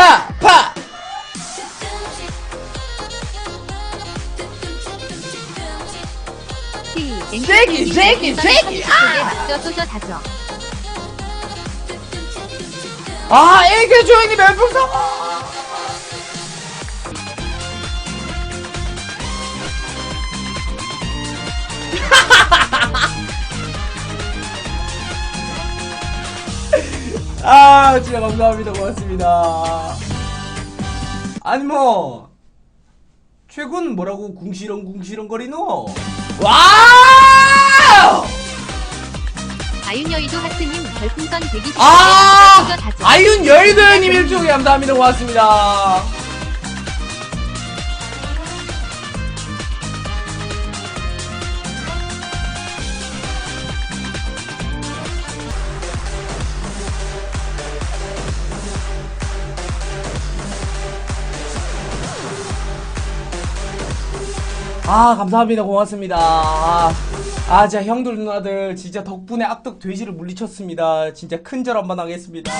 파! 파! 쉐기 쉐기 쉐기 아! 아 일개 조인이 멘붕 상황 아 진짜 감사합니다. 고맙습니다. 아니 뭐 최군 뭐라고 궁시렁 궁시렁 거리노? 와우! 아윤 여의도 하트님 별풍선 120개 아. 아윤 열배님 일종에 감사합니다. 고맙습니다 아 감사합니다. 고맙습니다. 아, 아 진짜 형들 누나들 진짜 덕분에 악덕 돼지를 물리쳤습니다. 진짜 큰절 한번 하겠습니다